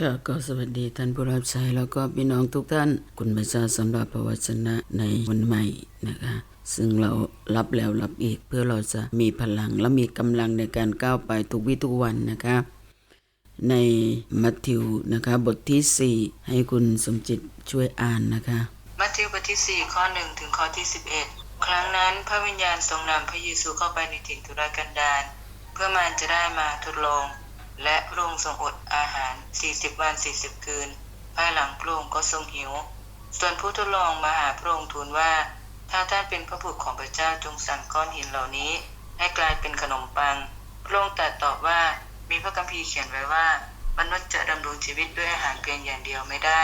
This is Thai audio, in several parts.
ค่ะก็สวัสดีท่านผู้รับใช้แล้วก็พี่น้องทุกท่าน คุณพระเจ้าสำหรับพระวจนะในวันใหม่นะคะ ซึ่งเรารับแล้วรับอีกเพื่อเราจะมีพลังและมีกำลังในการก้าวไปทุกวิทุกวันนะคะ ในมัทธิวนะคะบทที่ 4 ให้คุณสมจิตช่วยอ่านนะคะ มัทธิวบทที่ 4 ข้อ 1 ถึงข้อที่ 11 ครั้งนั้นพระวิญญาณทรงนำพระเยซูเข้าไปในถิ่นทุรกันดารเพื่อมันจะได้มาทดลอง และพระองค์ทรงอดอาหาร 40 วัน 40 คืน ภายหลังพระองค์ก็ทรงหิว ส่วนผู้ทดลองมาหาพระองค์ทูลว่า ถ้าท่านเป็นพระบุตรของพระเจ้าจงสั่งก้อนหินเหล่านี้ ให้กลายเป็นขนมปัง พระองค์ตรัสตอบว่า มีพระคัมภีร์เขียนไว้ว่า มนุษย์จะดำรงชีวิตด้วยอาหารเพียงอย่างเดียวไม่ได้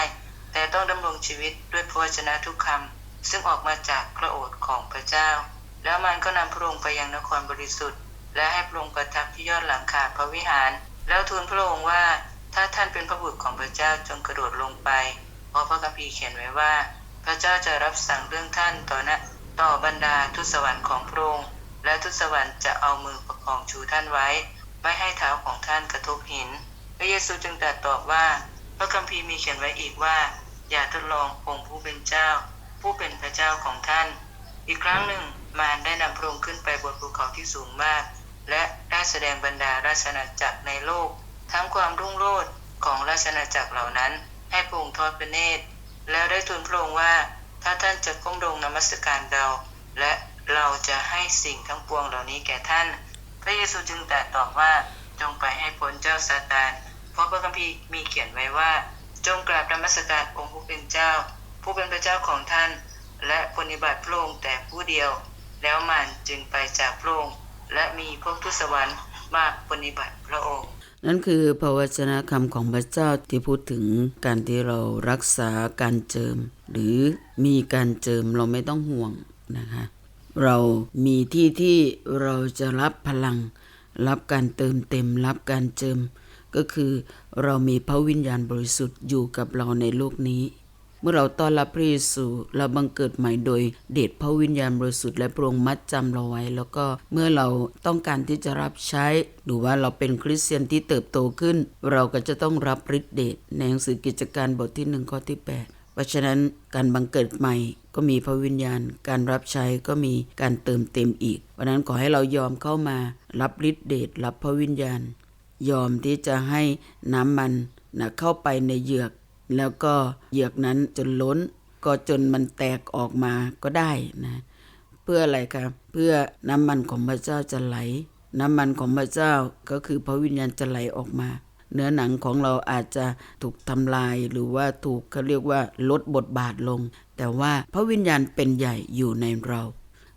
แต่ต้องดำรงชีวิตด้วยพระวจนะทุกคำ ซึ่งออกมาจากพระโอษฐ์ของพระเจ้า แล้วมันก็นำพระองค์ไปยังนครบริสุทธิ์ และให้พระองค์ประทับที่ยอดหลังคาพระวิหาร แล้วทูลพระองค์ว่าถ้าท่านเป็นพระบุตรของพระเจ้าจงกระโดดลงไปเพราะพระคัมภีร์เขียนไว้ว่า พระเจ้าจะรับสั่งเรื่องท่านต่อน้าต่อบรรดาทูตสวรรค์ของพระองค์ และทูตสวรรค์จะเอามือประคองชูท่านไว้ ไม่ให้เท้าของท่านกระทบหิน พระเยซูจึงตรัสตอบว่า พระคัมภีร์มีเขียนไว้อีกว่า อย่าทดลององค์ผู้เป็นเจ้า ผู้เป็นพระเจ้าของท่าน อีกครั้งหนึ่งมารได้นำพระองค์ขึ้นไปบนภูเขาที่สูงมาก และได้แสดงบรรดาราชอาจักรในโลก ทั้งความรุ่งโรจน์ของราชอาณาจักรเหล่านั้น ให้พระองค์ทอดพระเนตร แล้วได้ทูลพระองค์ว่า ถ้าท่านจะก้มลงนมัสการเรา และเราจะให้สิ่งทั้งปวงเหล่านี้แก่ท่าน พระเยซูจึงตรัสตอบว่าจงไปให้พ้นเจ้าซาตาน เพราะพระคัมภีร์มีเขียนไว้ว่า จงกราบนมัสการองค์ผู้เป็นเจ้า ผู้เป็นพระเจ้าของท่าน และปฏิบัติพระองค์แต่ผู้เดียว แล้วมันจึงไปจากพระองค์ และมีพวกทุสวรรค์มาปฏิบัติพระองค์ นั่นคือพระวจนะคำของพระเจ้าที่พูดถึงการที่เรารักษาการเจิม หรือมีการเจิมเราไม่ต้องห่วงนะคะ เรามีที่ที่เราจะรับพลัง รับการเติมเต็ม รับการเจิม ก็คือเรามีพระวิญญาณบริสุทธิ์อยู่กับเราในโลกนี้ เมื่อเราต้อนรับพระเยซูเราบังเกิดใหม่โดยเดชพระวิญญาณบริสุทธิ์และพระองค์มัดจำเราไว้ แล้วก็เมื่อเราต้องการที่จะรับใช้หรือว่าเราเป็นคริสเตียนที่เติบโตขึ้น เราก็จะต้องรับฤทธิเดชในหนังสือกิจการบทที่หนึ่งข้อที่8เพราะฉะนั้นการบังเกิดใหม่ก็มีพระวิญญาณ การรับใช้ก็มีการเติมเต็มอีก เพราะฉะนั้นขอให้เรายอมเข้ามารับฤทธิเดชรับพระวิญญาณ ยอมที่จะให้น้ำมันนะเข้าไปในเหยือก แล้วก็เหยือกนั้นจนล้น ก็จนมันแตกออกมาก็ได้นะเพื่ออะไรครับเพื่อน้ำมันของพระเจ้าจะไหล น้ำมันของพระเจ้าก็คือพระวิญญาณจะไหลออกมา เนื้อหนังของเราอาจจะถูกทำลายหรือว่าถูกเขาเรียกว่าลดบทบาทลง แต่ว่าพระวิญญาณเป็นใหญ่อยู่ในเรา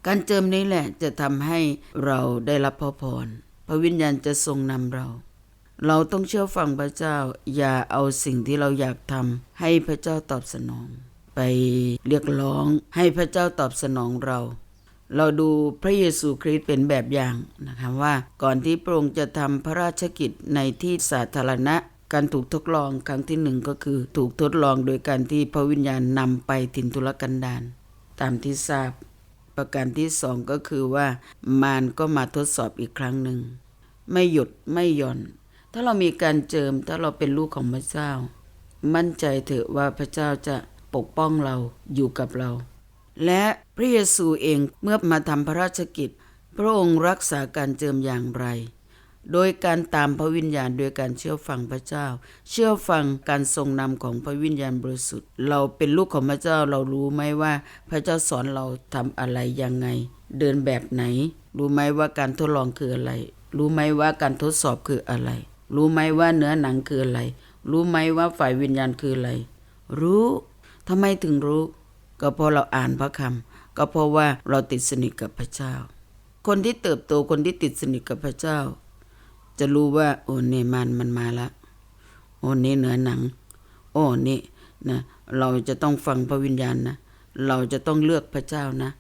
การเจิมนี้แหละจะทำให้เราได้รับพระพรพระวิญญาณจะทรงนำเรา เราต้องเชื่อฟังพระเจ้า อย่าเอาสิ่งที่เราอยากทำให้พระเจ้าตอบสนอง ไปเรียกร้องให้พระเจ้าตอบสนองเรา เราดูพระเยซูคริสต์เป็นแบบอย่างนะคะว่าก่อนที่พระองค์จะทำพระราชกิจในที่สาธารณะการถูกทดลองครั้งที่หนึ่งก็คือถูกทดลองโดยการที่พระวิญญาณนำไปถิ่นทุรกันดารตามที่ทราบ ประการที่สองก็คือว่ามารก็มาทดสอบอีกครั้งหนึ่ง ไม่หยุดไม่หย่อน ถ้าเรามีการเจิมถ้าเราเป็นลูกของพระเจ้า มั่นใจเถอะว่าพระเจ้าจะปกป้องเราอยู่กับเรา และพระเยซูเองเมื่อมาทำพระราชกิจ พระองค์รักษาการเจิมอย่างไร โดยการตามพระวิญญาณโดยการเชื่อฟังพระเจ้า เชื่อฟังการทรงนำของพระวิญญาณบริสุทธิ์ เราเป็นลูกของพระเจ้าเรารู้ไหมว่าพระเจ้าสอนเราทำอะไรยังไง เดินแบบไหน รู้ไหมว่าการทดลองคืออะไร รู้ไหมว่าการทดสอบคืออะไร รู้ไหมว่าเนื้อหนังคืออะไร รู้ไหมว่าฝ่ายวิญญาณคืออะไร รู้ทำไมถึงรู้ ก็เพราะเราอ่านพระคำก็เพราะว่าเราติดสนิทกับพระเจ้า คนที่เติบโตคนที่ติดสนิทกับพระเจ้า จะรู้ว่า โอ้เนมันมันมาละโอ้นี่เนื้อหนัง โอ้นี่นะเราจะต้องฟังพระวิญญาณนะ เราจะต้องเลือกพระเจ้านะ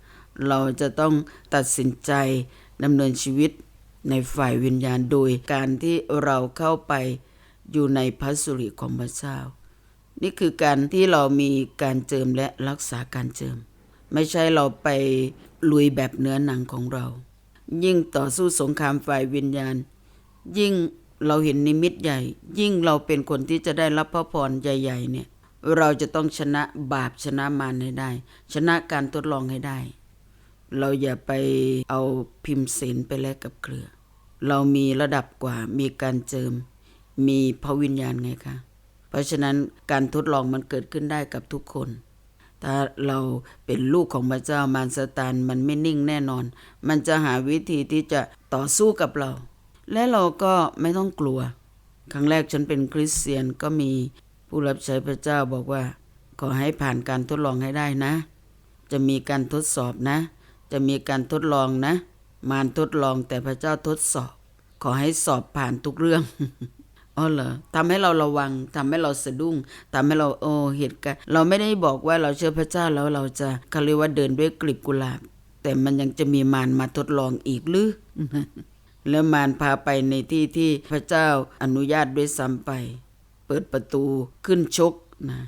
เราจะต้องตัดสินใจดำเนินชีวิต ในฝ่ายวิญญาณโดยการที่เราเข้าไปอยู่ในพระสุริของพระเจ้า นี่คือการที่เรามีการเจิมและรักษาการเจิม ไม่ใช่เราไปลุยแบบเนื้อหนังของเรา ยิ่งต่อสู้สงครามฝ่ายวิญญาณ ยิ่งเราเห็นนิมิตใหญ่ ยิ่งเราเป็นคนที่จะได้รับพระพรใหญ่ ๆ เนี่ย เราจะต้องชนะบาปชนะมารให้ได้ ชนะการทดลองให้ได้ เราอย่าไปเอาพิมพ์ศีลไปแลกกับเกลือ เรามีระดับกว่ามีการเจิม มีพระวิญญาณไงคะเพราะฉะนั้นการทดลองมันเกิดขึ้นได้กับทุกคน ถ้าเราเป็นลูกของพระเจ้ามารสตานมันไม่นิ่งแน่นอน มันจะหาวิธีที่จะต่อสู้กับเรา และเราก็ไม่ต้องกลัว ครั้งแรกฉันเป็นคริสเตียนก็มีผู้รับใช้พระเจ้าบอกว่า ขอให้ผ่านการทดลองให้ได้นะ จะมีการทดสอบนะ จะมีการทดลองนะ มารทดลองแต่พระเจ้าทดสอบ ขอให้สอบผ่านทุกเรื่องอ๋อเหรอทำให้เราระวังทำให้เราสะดุ้งทำให้เราโอ้เหตุการณ์เราไม่ได้บอกว่าเราเชื่อพระเจ้าแล้วเราจะเขาเรียกว่าเดินด้วยกลีบกุหลาบ แต่มันยังจะมีมารมาทดลองอีกหรือแล้วมารพาไปในที่ที่พระเจ้าอนุญาตด้วยซ้ำไป เปิดประตูขึ้นชกนะ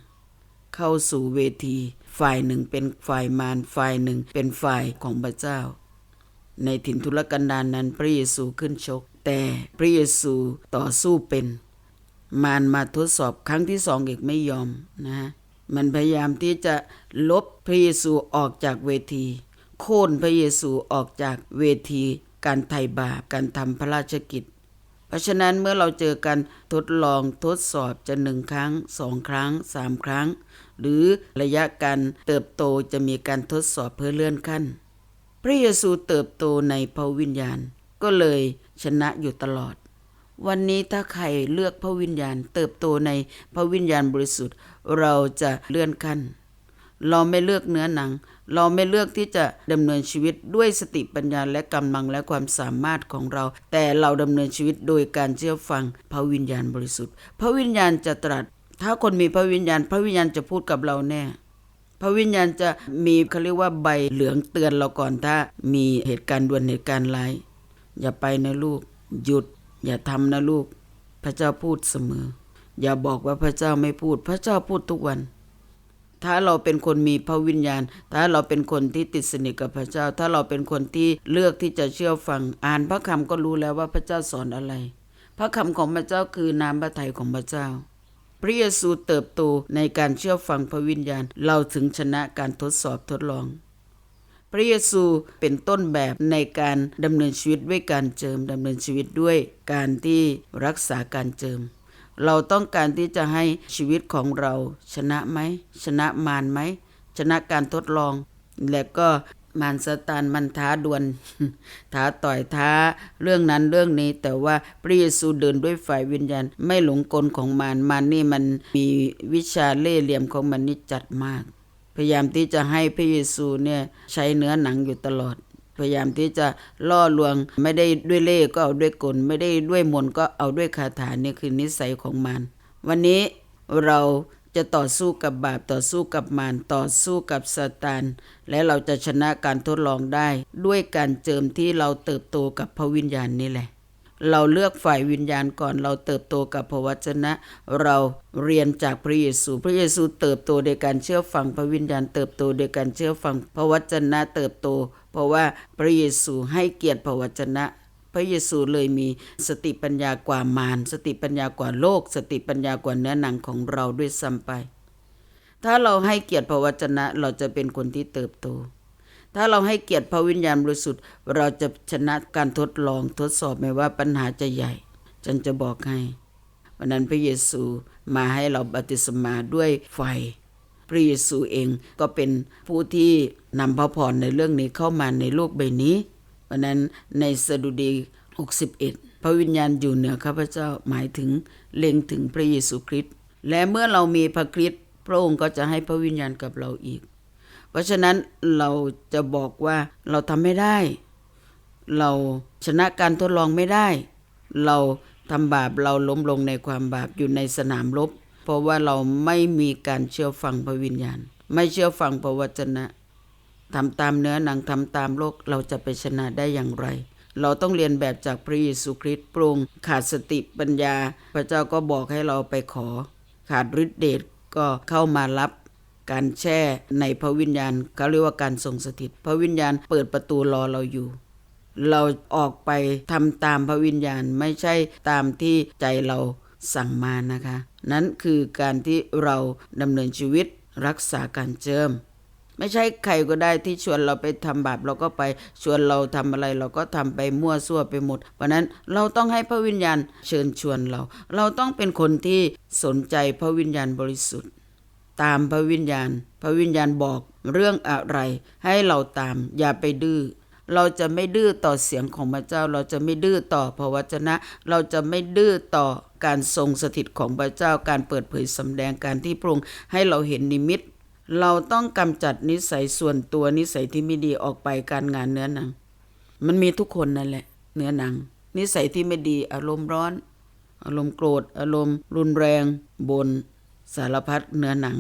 เข้าสู่เวที ฝ่ายหนึ่งเป็นฝ่ายมารฝ่ายหนึ่งเป็นฝ่ายของพระเจ้า ในถิ่นทุรกันดารนนั้นพระเยซูขึ้นชก แต่พระเยซูต่อสู้เป็น มารมาทดสอบครั้งที่สองอีกไม่ยอมนะฮะมันพยายามที่จะลบพระเยซูออกจากเวที โค่นพระเยซูออกจากเวที การไถ่บาปการทำพระราชกิจ เพราะฉะนั้นเมื่อเราเจอกันทดลองทดสอบจะหนึ่งครั้งสองครั้งสามครั้ง หรือระยะการเติบโตจะมีการทดสอบเพื่อเลื่อนขั้น พระเยซูเติบโตในพระวิญญาณ ก็เลยชนะอยู่ตลอด วันนี้ถ้าใครเลือกพระวิญญาณ เติบโตในพระวิญญาณบริสุทธิ์ เราจะเลื่อนขั้น เราไม่เลือกเนื้อหนัง เราไม่เลือกที่จะดำเนินชีวิตด้วยสติปัญญาและกำลังและความสามารถของเรา แต่เราดำเนินชีวิตโดยการเชื่อฟังพระวิญญาณบริสุทธิ์ พระวิญญาณจะตรัส ถ้าคนมีพระวิญญาณ พระวิญญาณจะพูดกับเราแน่ พระวิญญาณจะมีเขาเรียกว่าใบเหลืองเตือนเราก่อนถ้ามีเหตุการณ์ด่วนเหตุการณ์ร้ายอย่าไปนะลูก หยุด อย่าทำนะลูก พระเจ้าพูดเสมอ อย่าบอกว่าพระเจ้าไม่พูด พระเจ้าพูดทุกวัน ถ้าเราเป็นคนมีพระวิญญาณ ถ้าเราเป็นคนที่ติดสนิทกับพระเจ้า ถ้าเราเป็นคนที่เลือกที่จะเชื่อฟัง อ่านพระคำก็รู้แล้วว่าพระเจ้าสอนอะไร พระคำของพระเจ้าคือน้ำพระทัยของพระเจ้า พระเยซูเติบโตในการเชื่อฟังพระวิญญาณ เราถึงชนะการทดสอบทดลอง พระเยซูเป็นต้นแบบในการดำเนินชีวิตด้วยการเจิมดำเนินชีวิตด้วยการที่รักษาการเจิม เราต้องการที่จะให้ชีวิตของเราชนะไหมชนะมารไหมชนะการทดลอง และก็ มารสตานมันท้าดวลท้าต่อยท้าเรื่องนั้นเรื่องนี้ แต่ว่าพระเยซูเดินด้วยฝ่ายวิญญาณ ไม่หลงกลของมารมารนี่มันมีวิชาเล่ห์เหลี่ยมของมันนี่จัดมาก พยายามที่จะให้พระเยซูเนี่ยใช้เนื้อหนังอยู่ตลอด พยายามที่จะล่อลวงไม่ได้ด้วยเล่ห์ก็เอาด้วยกล ไม่ได้ด้วยมนก็เอาด้วยคาถานี่คือนิสัยของมารวันนี้เรา จะต่อสู้กับบาปต่อสู้กับมารต่อสู้กับซาตานและเราจะชนะการทดลองได้ ด้วยการเจิมที่เราเติบโตกับพระวิญญาณนี่แหละ เราเลือกฝ่ายวิญญาณก่อนเราเติบโตกับพระวจนะ เราเรียนจากพระเยซู พระเยซูเติบโตโดยการเชื่อฟังพระวิญญาณเติบโตโดยการเชื่อฟังพระวจนะเติบโต เพราะว่าพระเยซูให้เกียรติพระวจนะ พระเยซูเลยมีสติปัญญากว่ามารสติปัญญากว่าโลก สติปัญญากว่าเนื้อหนังของเราด้วยซ้ำไป ถ้าเราให้เกียรติพระวจนะเราจะเป็นคนที่เติบโต ถ้าเราให้เกียรติพระวิญญาณบริสุทธิ์เราจะชนะการทดลองทดสอบไม่ว่าปัญหาจะใหญ่ ฉันจะบอกให้วันนั้นพระเยซูมาให้เราบัติศมาด้วยไฟพระเยซูเองก็เป็นผู้ที่นำพระพรในเรื่องนี้เข้ามาในโลกใบนี้ วันนั้นในสดุดี 61 พระวิญญาณอยู่เหนือข้าพเจ้าหมายถึงเล็งถึงพระเยซูคริสต์และเมื่อเรามีพระคริสต์พระองค์ก็จะให้พระวิญญาณกับเราอีก เพราะฉะนั้นเราจะบอกว่าเราทำไม่ได้ เราชนะการทดลองไม่ได้ เราทำบาปเราล้มลงในความบาปอยู่ในสนามรบเพราะว่าเราไม่มีการเชื่อฟังพระวิญญาณ ไม่เชื่อฟังพระวจนะ ทำตามเนื้อหนังทำตามโลกเราจะไปชนะได้อย่างไร เราต้องเรียนแบบจากพระเยซูคริสต์ปรุง ขาดสติปัญญา พระเจ้าก็บอกให้เราไปขอ ขาดฤทธิเดชก็เข้ามารับการแช่ในพระวิญญาณเขาเรียกว่าการทรงสถิต พระวิญญาณเปิดประตูรอเราอยู่ เราออกไปทำตามพระวิญญาณไม่ใช่ตามที่ใจเราสั่งมานะคะ นั้นคือการที่เราดำเนินชีวิตรักษาการเจิม ไม่ใช่ใครก็ได้ที่ชวนเราไปทำบาปเราก็ไปชวนเราทำอะไร เราก็ทำไปมั่วซั่วไปหมด เพราะนั้นเราต้องให้พระวิญญาณเชิญชวนเรา เราต้องเป็นคนที่สนใจพระวิญญาณบริสุทธิ์ ตามพระวิญญาณ พระวิญญาณบอกเรื่องอะไร ให้เราตามอย่าไปดื้อเราจะไม่ดื้อต่อเสียงของพระเจ้า เราจะไม่ดื้อต่อพระวจนะ เราจะไม่ดื้อต่อการทรงสถิตของพระเจ้า การเปิดเผยสำแดงการที่พระองค์ให้เราเห็นนิมิต เราต้องกำจัดนิสัยส่วนตัวนิสัยที่ไม่ดีออกไปการงานเนื้อหนัง มันมีทุกคนนั่นแหละ เนื้อหนัง นิสัยที่ไม่ดีอารมณ์ร้อน อารมณ์โกรธ อารมณ์รุนแรงบนสารพัดเนื้อหนัง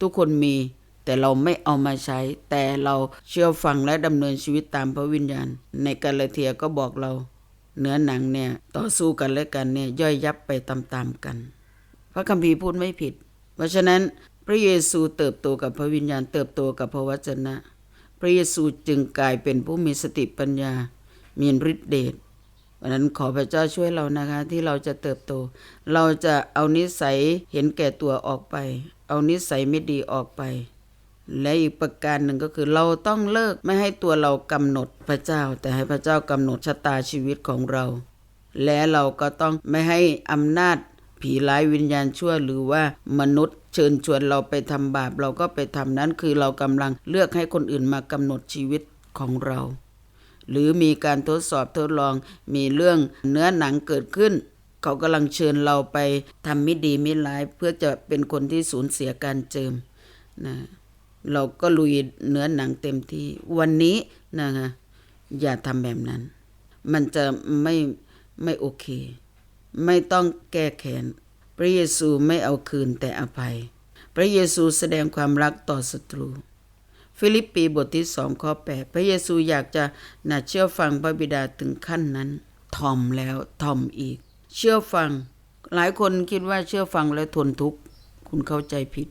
ทุกคนมีแต่เราไม่เอามาใช้ แต่เราเชื่อฟังและดำเนินชีวิตตามพระวิญญาณ ในกาลเทียก็บอกเรา เนื้อหนังเนี่ยต่อสู้กันและกันเนี่ยย่อยยับไปตามๆกัน พระคัมภีร์พูดไม่ผิด เพราะฉะนั้น พระเยซูเติบโตกับพระวิญญาณ เติบโตกับพระวจนะ พระเยซูจึงกลายเป็นผู้มีสติปัญญา มีฤทธิเดชวันนั้นขอพระเจ้าช่วยเรานะคะที่เราจะเติบโต เราจะเอานิสัยเห็นแก่ตัวออกไป เอานิสัยไม่ดีออกไป และอีกประการหนึ่งก็คือเราต้องเลิกไม่ให้ตัวเรากำหนดพระเจ้า แต่ให้พระเจ้ากำหนดชะตาชีวิตของเรา และเราก็ต้องไม่ให้อำนาจผีร้ายวิญญาณชั่วหรือว่ามนุษย์ เชิญชวนเราไปทำบาปเราก็ไปทำนั้นคือเรากำลังเลือกให้คนอื่นมากำหนดชีวิตของเรา หรือมีการทดสอบทดลองมีเรื่องเนื้อหนังเกิดขึ้น เขากำลังเชิญเราไปทำไม่ดีไม่ร้าย เพื่อจะเป็นคนที่สูญเสียการเจิมนะเราก็ลุยเนื้อหนังเต็มที่ วันนี้นะคะอย่าทำแบบนั้น มันจะไม่ไม่โอเค ไม่ต้องแก้แค้น พระเยซูไม่เอาคืนแต่อภัย พระเยซูแสดงความรักต่อศัตรู ฟิลิปปีบทที่สองข้อแปดพระเยซูอยากจะน่าเชื่อฟังพระบิดาถึงขั้นนั้นทอมแล้วทอมอีก เชื่อฟัง หลายคนคิดว่าเชื่อฟังแล้วทนทุกข์คุณเข้าใจผิด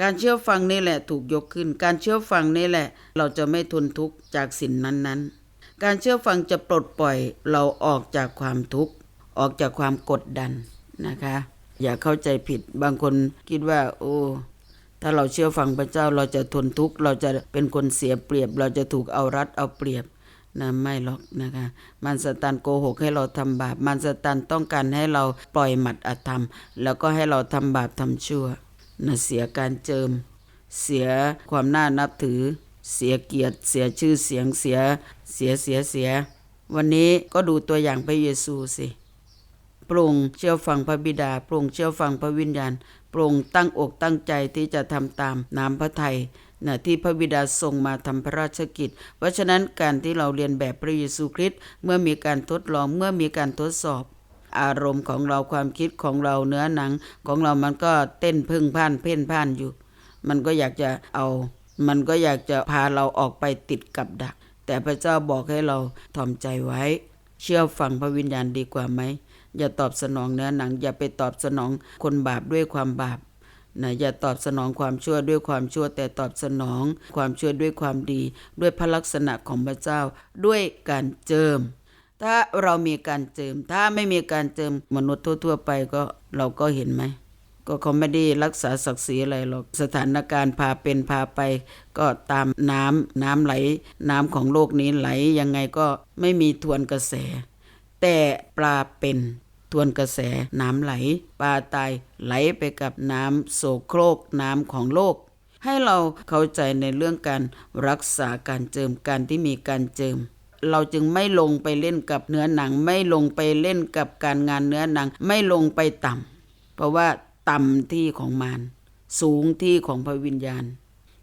การเชื่อฟังนี่แหละถูกยกขึ้น การเชื่อฟังนี่แหละ เราจะไม่ทนทุกข์จากสิ่งนั้นๆ การเชื่อฟังจะปลดปล่อยเราออกจากความทุกข์ออกจากความกดดันนะคะ อย่าเข้าใจผิดบางคนคิดว่า โอ้ถ้าเราเชื่อฟังพระเจ้าเราจะทนทุกข์เราจะเป็นคนเสียเปรียบ เราจะถูกเอารัดเอาเปรียบนะไม่หรอกนะคะมันสตันโกหกให้เราทำบาปมันสตันต้องการให้เราปล่อยหมัดอธรรม แล้วก็ให้เราทำบาปทำชั่วนะเสียการเจิม เสียความน่านับถือ เสียเกียรติ เสียชื่อเสียงเสียเสียเสียเสีย วันนี้ก็ดูตัวอย่างพระเยซูสิ ปร่งเชื่อฟังพระบิดา ปร่งเชื่อฟังพระวิญญาณ ปร่งตั้งอกตั้งใจที่จะทำตามน้ำพระทัยนะที่พระบิดาส่งมาทำพระราชกิจ เพราะฉะนั้นการที่เราเรียนแบบพระเยซูคริสต์เมื่อมีการทดลองเมื่อมีการทดสอบ อารมณ์ของเราความคิดของเราเนื้อหนังของเรามันก็เต้นพึ่งพ่านเพ่นพ่านอยู่ มันก็อยากจะเอา มันก็อยากจะพาเราออกไปติดกับดัก แต่พระเจ้าบอกให้เราถ่อมใจไว้ เชื่อฟังพระวิญญาณดีกว่าไหม อย่าตอบสนองเนื้อหนัง อย่าไปตอบสนองคนบาปด้วยความบาปนะอย่าตอบสนองความชั่วด้วยความชั่ว แต่ตอบสนองความชั่วด้วยความดี ด้วยพระลักษณะของพระเจ้าด้วยการเจิม ถ้าเรามีการเจิม ถ้าไม่มีการเจิมมนุษย์ทั่ว ๆ ไปก็เราก็เห็นไหมก็เขาไม่ได้รักษาศักดิ์ศรีอะไรหรอกสถานการณ์พาเป็นพาไป ก็ตามน้ำน้ำไหล น้ำของโลกนี้ไหลยังไงก็ไม่มีทวนกระแส แต่ปลาเป็น วนกระแสน้ำไหล ปลาตายไหลไปกับน้ำโสโครกน้ำของโลก ให้เราเข้าใจในเรื่องการรักษาการเจิมการที่มีการเจิมเราจึงไม่ลงไปเล่นกับเนื้อหนัง ไม่ลงไปเล่นกับการงานเนื้อหนัง ไม่ลงไปต่ำเพราะว่าต่ำที่ของมารสูงที่ของพระวิญญาณ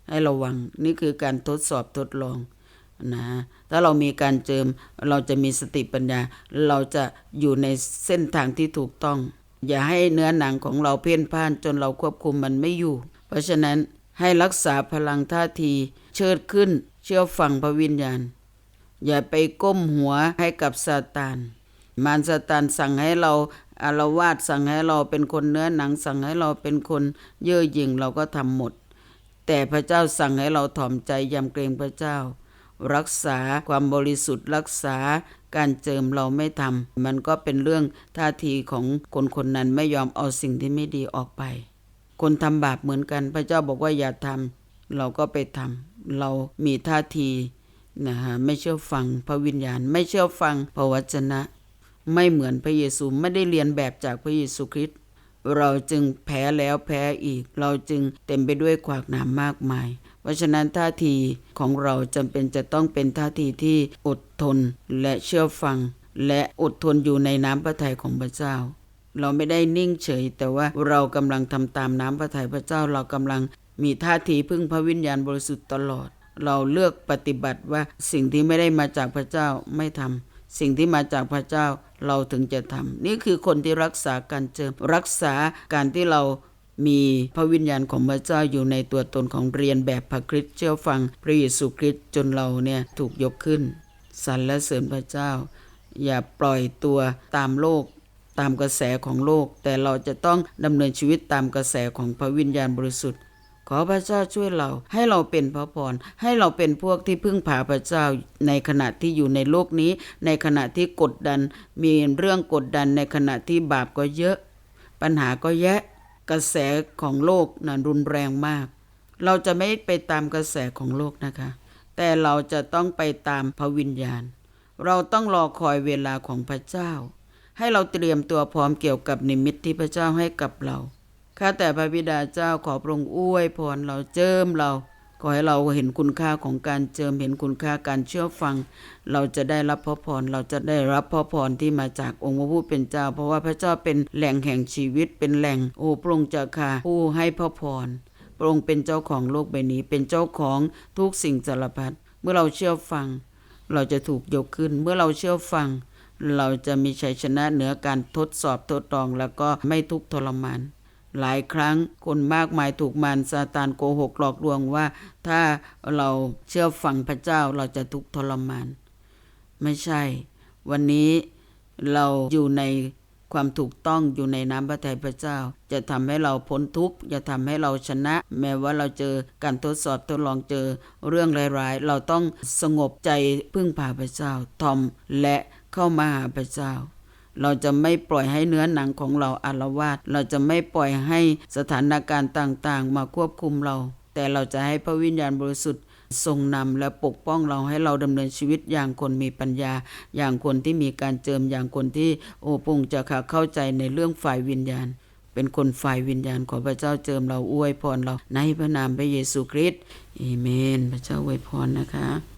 ให้ระวังนี่คือการทดสอบทดลอง นะถ้าเรามีการเจิมเราจะมีสติปัญญา เราจะอยู่ในเส้นทางที่ถูกต้อง อย่าให้เนื้อหนังของเราเพี้ยนพ่านจนเราควบคุมมันไม่อยู่ เพราะฉะนั้นให้รักษาพลังท่าทีเชิดขึ้น เชื่อฟังพระวิญญาณ อย่าไปก้มหัวให้กับซาตาน มารซาตานสั่งให้เราอารวาสสั่งให้เราเป็นคนเนื้อหนังสั่งให้เราเป็นคนเย่อหยิ่งเราก็ทำหมด แต่พระเจ้าสั่งให้เราถ่อมใจยำเกรงพระเจ้า รักษาความบริสุทธิ์รักษาการเจิมเราไม่ทำมันก็เป็นเรื่องท่าทีของคนคนนั้นไม่ยอมเอาสิ่งที่ไม่ดีออกไป คนทำบาปเหมือนกัน พระเจ้าบอกว่าอย่าทำเราก็ไปทำเรามีท่าทีนะฮะไม่เชื่อฟังพระวิญญาณ ไม่เชื่อฟังพระวจนะ ไม่เหมือนพระเยซูไม่ได้เรียนแบบจากพระเยซูคริสต์เราจึงแพ้แล้วแพ้อีก เราจึงเต็มไปด้วยขวากหนามมากมาย เพราะฉะนั้นท่าทีของเราจำเป็นจะต้องเป็นท่าทีที่อดทนและเชื่อฟัง และอดทนอยู่ในน้ำพระทัยของพระเจ้า เราไม่ได้นิ่งเฉย แต่ว่าเรากำลังทำตามน้ำพระทัยพระเจ้า เรากำลังมีท่าทีพึ่งพระวิญญาณบริสุทธิ์ตลอด เราเลือกปฏิบัติว่าสิ่งที่ไม่ได้มาจากพระเจ้าไม่ทำสิ่งที่มาจากพระเจ้าเราถึงจะทำนี่คือคนที่รักษาการเจิมรักษาการที่เรา มีพระวิญญาณของพระเจ้าอยู่ในตัวตนของเรียนแบบพระคริสต์เชื่อฟังพระเยซูคริสต์จนเราเนี่ยถูกยกขึ้นสรรและเสริญพระเจ้า อย่าปล่อยตัวตามโลกตามกระแสของโลก แต่เราจะต้องดำเนินชีวิตตามกระแสของพระวิญญาณบริสุทธิ์ ขอพระเจ้าช่วยเราให้เราเป็นพระพรให้เราเป็นพวกที่พึ่งพาพระเจ้าในขณะที่อยู่ในโลกนี้ ในขณะที่กดดันมีเรื่องกดดันในขณะที่บาปก็เยอะ ปัญหาก็แยะ กระแสของโลกนะ่ะรุนแรงมาก เราจะไม่ไปตามกระแสของโลกนะคะ แต่เราจะต้องไปตามพระวิญญาณ เราต้องรอคอยเวลาของพระเจ้า ให้เราเตรียมตัวพร้อมเกี่ยวกับนิมิตที่พระเจ้าให้กับเราข้าแต่พระบิดาเจ้าขอพระองค์อวยพรเราเจิมเรา ขอให้เราเห็นคุณค่าของการเจิมเห็นคุณค่าการเชื่อฟัง เราจะได้รับพระพรเราจะได้รับพระพรที่มาจากองค์พระผู้เป็นเจ้า เพราะว่าพระเจ้าเป็นแหล่งแห่งชีวิตเป็นแหล่งโอ้พระองค์เจ้าค่ะผู้ให้พระพรพระองค์เป็นเจ้าของโลกใบนี้ เป็นเจ้าของทุกสิ่งสารพัดเมื่อเราเชื่อฟัง เราจะถูกยกขึ้น เมื่อเราเชื่อฟัง เราจะมีชัยชนะเหนือการทดสอบทดลองแล้วก็ไม่ทุกข์ทรมาน หลายครั้งคนมากมายถูกมารซาตานโกหกหลอกลวงว่า ถ้าเราเชื่อฟังพระเจ้าเราจะทุกข์ทรมาน ไม่ใช่ วันนี้เราอยู่ในความถูกต้องอยู่ในน้ำพระทัยพระเจ้า จะทำให้เราพ้นทุกข์จะทำให้เราชนะ แม้ว่าเราเจอการทดสอบทดลองเจอเรื่องร้ายๆ เราต้องสงบใจพึ่งพาพระเจ้าทอมและเข้ามาหาพระเจ้า เราจะไม่ปล่อยให้เนื้อหนังของเราอารวาสเราจะไม่ปล่อยให้สถานการณ์ต่างๆ มาควบคุมเรา แต่เราจะให้พระวิญญาณบริสุทธิ์ทรงนำและปกป้องเราให้เราดำเนินชีวิตอย่างคนมีปัญญา อย่างคนที่มีการเจิมอย่างคนที่โอปุงจะเข้าใจในเรื่องฝ่ายวิญญาณ เป็นคนฝ่ายวิญญาณขอพระเจ้าเจิมเราอวยพรเราในพระนามพระเยซูคริสต์เอเมน พระเจ้าอวยพรนะคะ